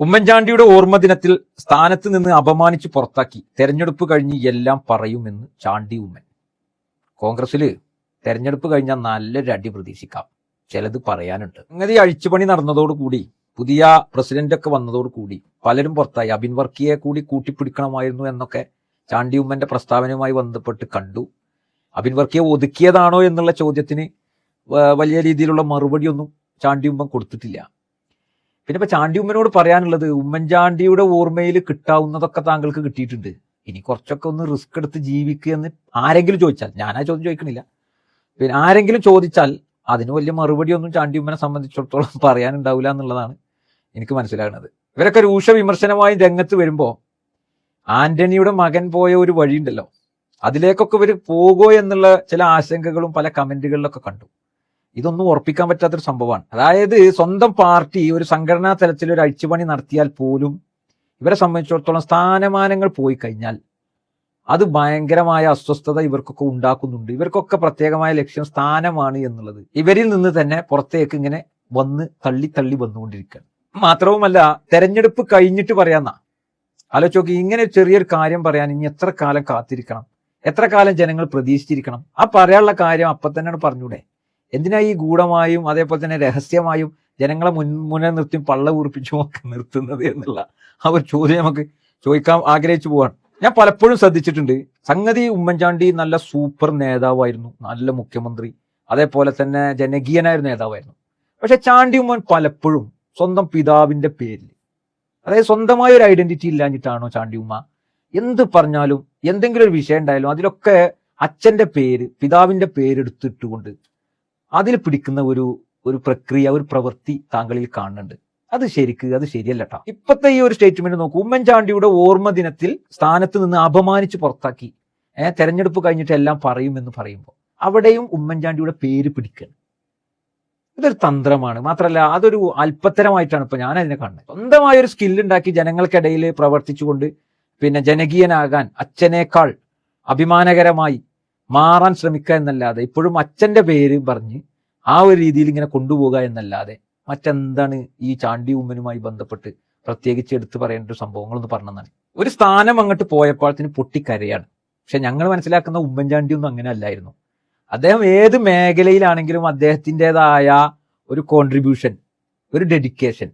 ഉമ്മൻചാണ്ടിയുടെ ഓർമ്മ ദിനത്തിൽ സ്ഥാനത്ത് നിന്ന് അപമാനിച്ച് പുറത്താക്കി. തെരഞ്ഞെടുപ്പ് കഴിഞ്ഞ് എല്ലാം പറയുമെന്ന് ചാണ്ടി ഉമ്മൻ. കോൺഗ്രസ്സിൽ തെരഞ്ഞെടുപ്പ് കഴിഞ്ഞാൽ നല്ലൊരു അടി പ്രതീക്ഷിക്കാം. ചിലത് പറയാനുണ്ട്. അങ്ങനെ അഴിച്ചുപണി നടന്നതോടുകൂടി പുതിയ പ്രസിഡന്റ് ഒക്കെ വന്നതോടുകൂടി പലരും പുറത്തായി. അബിൻ വർക്കിയെ കൂടി കൂട്ടിപ്പിടിക്കണമായിരുന്നു എന്നൊക്കെ ചാണ്ടി ഉമ്മന്റെ പ്രസ്താവനയുമായി ബന്ധപ്പെട്ട് കണ്ടു. അബിൻ വർക്കിയെ ഒതുക്കിയതാണോ എന്നുള്ള ചോദ്യത്തിന് വലിയ രീതിയിലുള്ള മറുപടിയൊന്നും ചാണ്ടി ഉമ്മൻ കൊടുത്തിട്ടില്ല. പിന്നെ ഇപ്പൊ ചാണ്ടി ഉമ്മനോട് പറയാനുള്ളത് ഉമ്മൻചാണ്ടിയുടെ ഓർമ്മയിൽ കിട്ടാവുന്നതൊക്കെ താങ്കൾക്ക് കിട്ടിയിട്ടുണ്ട്. ഇനി കുറച്ചൊക്കെ ഒന്ന് റിസ്ക് എടുത്ത് ജീവിക്കുക എന്ന് ആരെങ്കിലും ചോദിച്ചാൽ ഞാനാ ചോദ്യം ചോദിക്കണില്ല. പിന്നെ ആരെങ്കിലും ചോദിച്ചാൽ അതിന് വലിയ മറുപടി ഒന്നും ചാണ്ടി ഉമ്മനെ സംബന്ധിച്ചിടത്തോളം പറയാനുണ്ടാവില്ല എന്നുള്ളതാണ് എനിക്ക് മനസ്സിലാകുന്നത്. ഇവരൊക്കെ രൂക്ഷ വിമർശനമായി രംഗത്ത് വരുമ്പോൾ ആന്റണിയുടെ മകൻ പോയ ഒരു വഴിയുണ്ടല്ലോ. അതിലേക്കൊക്കെ ഇവർ പോകുമോ എന്നുള്ള ചില ആശങ്കകളും പല കമന്റുകളിലൊക്കെ കണ്ടു. ഇതൊന്നും ഉറപ്പിക്കാൻ പറ്റാത്തൊരു സംഭവമാണ്. അതായത് സ്വന്തം പാർട്ടി ഒരു സംഘടനാ തലത്തിൽ ഒരു അഴിച്ചുപണി നടത്തിയാൽ പോലും ഇവരെ സംബന്ധിച്ചിടത്തോളം സ്ഥാനമാനങ്ങൾ പോയി കഴിഞ്ഞാൽ അത് ഭയങ്കരമായ അസ്വസ്ഥത ഇവർക്കൊക്കെ ഉണ്ടാക്കുന്നുണ്ട്. ഇവർക്കൊക്കെ പ്രത്യേകമായ ലക്ഷ്യം സ്ഥാനമാണ് എന്നുള്ളത്. ഇവരിൽ നിന്ന് തന്നെ പുറത്തേക്ക് ഇങ്ങനെ വന്ന് തള്ളി തള്ളി വന്നുകൊണ്ടിരിക്കുകയാണ്. മാത്രവുമല്ല തെരഞ്ഞെടുപ്പ് കഴിഞ്ഞിട്ട് പറയാന്ന. ആലോചിച്ച് നോക്കി ഇങ്ങനെ ചെറിയൊരു കാര്യം പറയാൻ ഇനി എത്ര കാലം കാത്തിരിക്കണം? എത്ര കാലം ജനങ്ങൾ പ്രതീക്ഷിച്ചിരിക്കണം? ആ പറയാനുള്ള കാര്യം അപ്പൊ തന്നെയാണ് പറഞ്ഞൂടെ. എന്തിനാ ഈ ഗൂഢമായും അതേപോലെ തന്നെ രഹസ്യമായും ജനങ്ങളെ മുൻ മുന്നേ നിർത്തി പള്ള കുറിപ്പിച്ചും ഒക്കെ നിർത്തുന്നത് എന്നുള്ള ആ ഒരു ചോദ്യം നമുക്ക് ചോദിക്കാൻ ആഗ്രഹിച്ചു പോവാണ്. ഞാൻ പലപ്പോഴും ശ്രദ്ധിച്ചിട്ടുണ്ട്. സംഗതി ഉമ്മൻചാണ്ടി നല്ല സൂപ്പർ നേതാവായിരുന്നു. നല്ല മുഖ്യമന്ത്രി. അതേപോലെ തന്നെ ജനകീയനായ നേതാവായിരുന്നു. പക്ഷെ ചാണ്ടി ഉമ്മൻ പലപ്പോഴും സ്വന്തം പിതാവിന്റെ പേരിൽ അതായത് സ്വന്തമായ ഒരു ഐഡന്റിറ്റി ഇല്ലാഞ്ഞിട്ടാണോ ചാണ്ടി ഉമ്മ? എന്ത് പറഞ്ഞാലും എന്തെങ്കിലും ഒരു വിഷയം ഉണ്ടായാലും അതിലൊക്കെ അച്ഛന്റെ പേര് പിതാവിന്റെ പേരെടുത്തിട്ടുകൊണ്ട് അതിൽ പിടിക്കുന്ന ഒരു ഒരു പ്രക്രിയ ഒരു പ്രവൃത്തി താങ്കളിൽ കാണുന്നുണ്ട്. അത് ശരിക്ക് അത് ശരിയല്ല കേട്ടോ ഇപ്പത്തെ ഈ ഒരു സ്റ്റേറ്റ്മെന്റ് നോക്കൂ. ഉമ്മൻചാണ്ടിയുടെ ഓർമ്മ ദിനത്തിൽ സ്ഥാനത്ത് നിന്ന് അപമാനിച്ച് പുറത്താക്കി. ഏഹ് തെരഞ്ഞെടുപ്പ് കഴിഞ്ഞിട്ട് എല്ലാം പറയുമെന്ന് പറയുമ്പോൾ അവിടെയും ഉമ്മൻചാണ്ടിയുടെ പേര് പിടിക്കണം. ഇതൊരു തന്ത്രമാണ്. മാത്രമല്ല അതൊരു അല്പത്തരമായിട്ടാണ് ഇപ്പൊ ഞാൻ അതിനെ കാണുന്നത്. സ്വന്തമായ ഒരു സ്കിൽ ഉണ്ടാക്കി ജനങ്ങൾക്കിടയിൽ പ്രവർത്തിച്ചുകൊണ്ട് പിന്നെ ജനകീയനാകാൻ അച്ഛനേക്കാൾ അഭിമാനകരമായി മാറാൻ ശ്രമിക്കുക എന്നല്ലാതെ ഇപ്പോഴും അച്ഛന്റെ പേര് പറഞ്ഞ് ആ ഒരു രീതിയിൽ ഇങ്ങനെ കൊണ്ടുപോകുക എന്നല്ലാതെ മറ്റെന്താണ് ഈ ചാണ്ടി ഉമ്മനുമായി ബന്ധപ്പെട്ട് പ്രത്യേകിച്ച് എടുത്തു പറയേണ്ട ഒരു സംഭവങ്ങളൊന്ന് പറഞ്ഞതാണ്. ഒരു സ്ഥാനം അങ്ങോട്ട് പോയപ്പോഴത്തിന് പൊട്ടിക്കരയാണ്. പക്ഷെ ഞങ്ങൾ മനസ്സിലാക്കുന്ന ഉമ്മൻചാണ്ടി ഒന്നും അങ്ങനെ അല്ലായിരുന്നു അദ്ദേഹം ഏത് മേഖലയിലാണെങ്കിലും അദ്ദേഹത്തിന്റെതായ ഒരു കോൺട്രിബ്യൂഷൻ ഒരു ഡെഡിക്കേഷൻ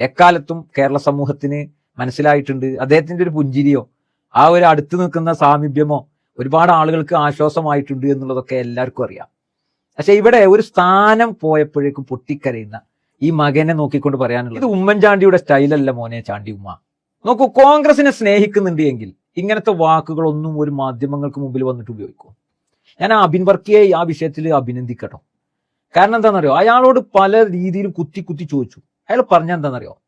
എക്കാലത്തും കേരള സമൂഹത്തിന് മനസ്സിലായിട്ടുണ്ട്. അദ്ദേഹത്തിന്റെ ഒരു പുഞ്ചിരിയോ ആ ഒരു അടുത്ത് നിൽക്കുന്ന സാമീപ്യമോ ഒരുപാട് ആളുകൾക്ക് ആശ്വാസമായിട്ടുണ്ട് എന്നുള്ളതൊക്കെ എല്ലാവർക്കും അറിയാം. പക്ഷെ ഇവിടെ ഒരു സ്ഥാനം പോയപ്പോഴേക്കും പൊട്ടിക്കരയുന്ന ഈ മകനെ നോക്കിക്കൊണ്ട് പറയാനുള്ളത് ഇത് ഉമ്മൻചാണ്ടിയുടെ സ്റ്റൈലല്ല മോനെ ചാണ്ടി ഉമ്മ. നോക്കൂ കോൺഗ്രസിനെ സ്നേഹിക്കുന്നുണ്ട് എങ്കിൽ ഇങ്ങനത്തെ വാക്കുകളൊന്നും ഒരു മാധ്യമങ്ങൾക്ക് മുമ്പിൽ വന്നിട്ട് ഉപയോഗിക്കും. ഞാൻ ആ അബിൻ വർക്കിയെ ആ വിഷയത്തിൽ അഭിനന്ദിക്കട്ടോ. കാരണം എന്താണെന്നറിയോ? അയാളോട് പല രീതിയിലും കുത്തി കുത്തി ചോദിച്ചു. അയാൾ പറഞ്ഞ എന്താണെന്നറിയോ?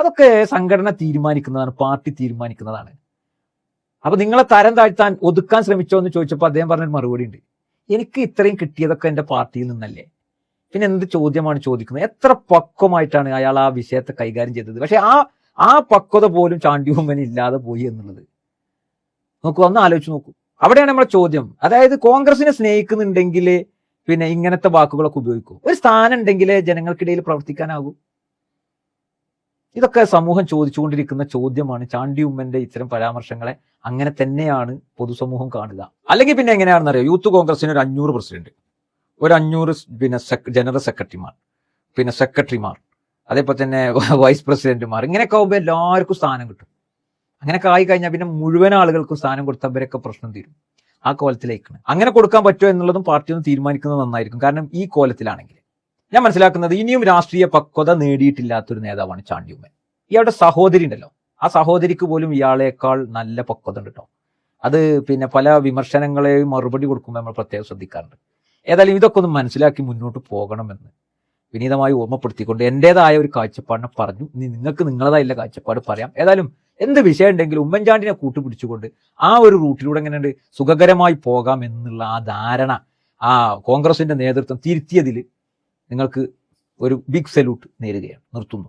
അതൊക്കെ സംഘടന തീരുമാനിക്കുന്നതാണ് പാർട്ടി തീരുമാനിക്കുന്നതാണ്. അപ്പൊ നിങ്ങളെ തരം താഴ്ത്താൻ ഒതുക്കാൻ ശ്രമിച്ചോ എന്ന് ചോദിച്ചപ്പോൾ അദ്ദേഹം പറഞ്ഞൊരു മറുപടി ഉണ്ട്. എനിക്ക് ഇത്രയും കിട്ടിയതൊക്കെ എന്റെ പാർട്ടിയിൽ നിന്നല്ലേ. പിന്നെ എന്ത് ചോദ്യമാണ് ചോദിക്കുന്നത്? എത്ര പക്വമായിട്ടാണ് അയാൾ ആ വിഷയത്തെ കൈകാര്യം ചെയ്തത്? പക്ഷെ ആ ആ പക്വത പോലും ചാണ്ടിയുമ്മന് ഇല്ലാതെ പോയി എന്നുള്ളത്. നോക്കൂ ഒന്ന് ആലോചിച്ച് നോക്കൂ. അവിടെയാണ് നമ്മുടെ ചോദ്യം. അതായത് കോൺഗ്രസിനെ സ്നേഹിക്കുന്നുണ്ടെങ്കിൽ പിന്നെ ഇങ്ങനത്തെ വാക്കുകളൊക്കെ ഉപയോഗിക്കും. ഒരു സ്ഥാനം ഉണ്ടെങ്കിൽ ജനങ്ങൾക്കിടയിൽ പ്രവർത്തിക്കാനാകൂ. ഇതൊക്കെ സമൂഹം ചോദിച്ചുകൊണ്ടിരിക്കുന്ന ചോദ്യമാണ്. ചാണ്ടി ഉമ്മന്റെ ഇത്തരം പരാമർശങ്ങളെ അങ്ങനെ തന്നെയാണ് പൊതുസമൂഹം കാണുക. അല്ലെങ്കിൽ പിന്നെ എങ്ങനെയാണെന്ന് അറിയാം? യൂത്ത് കോൺഗ്രസിന് ഒരു അഞ്ഞൂറ് പ്രസിഡന്റ് ഒരു അഞ്ഞൂറ് പിന്നെ ജനറൽ സെക്രട്ടറിമാർ പിന്നെ സെക്രട്ടറിമാർ അതേപോലെ തന്നെ വൈസ് പ്രസിഡന്റുമാർ. ഇങ്ങനെയൊക്കെ ആകുമ്പോൾ എല്ലാവർക്കും സ്ഥാനം കിട്ടും. അങ്ങനെയൊക്കെ ആയി കഴിഞ്ഞാൽ പിന്നെ മുഴുവൻ ആളുകൾക്കും സ്ഥാനം കൊടുത്തവരൊക്കെ പ്രശ്നം തീരും. ആ കോലത്തിലേക്കാണ്. അങ്ങനെ കൊടുക്കാൻ പറ്റുമോ എന്നുള്ളതും പാർട്ടി ഒന്ന് തീരുമാനിക്കുന്നത് നന്നായിരിക്കും. കാരണം ഈ കോലത്തിലാണെങ്കിൽ ഞാൻ മനസ്സിലാക്കുന്നത് ഇനിയും രാഷ്ട്രീയ പക്വത നേടിയിട്ടില്ലാത്തൊരു നേതാവാണ് ചാണ്ടിയുമ്മൻ. ഇയാളുടെ സഹോദരി ഉണ്ടല്ലോ. ആ സഹോദരിക്ക് പോലും ഇയാളേക്കാൾ നല്ല പക്വത ഉണ്ട് കേട്ടോ അത് പിന്നെ പല വിമർശനങ്ങളെയും മറുപടി കൊടുക്കുമ്പോൾ നമ്മൾ പ്രത്യേകം ശ്രദ്ധിക്കാറുണ്ട്. ഏതായാലും ഇതൊക്കെ ഒന്ന് മനസ്സിലാക്കി മുന്നോട്ട് പോകണമെന്ന് വിനീതമായി ഓർമ്മപ്പെടുത്തിക്കൊണ്ട് എന്റെതായ ഒരു കാഴ്ചപ്പാടിനെ പറഞ്ഞു. ഇനി നിങ്ങൾക്ക് നിങ്ങളതായുള്ള കാഴ്ചപ്പാട് പറയാം. ഏതായാലും എന്ത് വിഷയം ഉണ്ടെങ്കിലും ഉമ്മൻചാണ്ടിനെ കൂട്ടുപിടിച്ചുകൊണ്ട് ആ ഒരു റൂട്ടിലൂടെ എങ്ങനെയുണ്ട് സുഖകരമായി പോകാം എന്നുള്ള ആ ധാരണ ആ കോൺഗ്രസിന്റെ നേതൃത്വം തിരുത്തിയതിൽ നിങ്ങൾക്ക് ഒരു ബിഗ് സല്യൂട്ട് നേരുകയാണ്. നിർത്തുന്നു.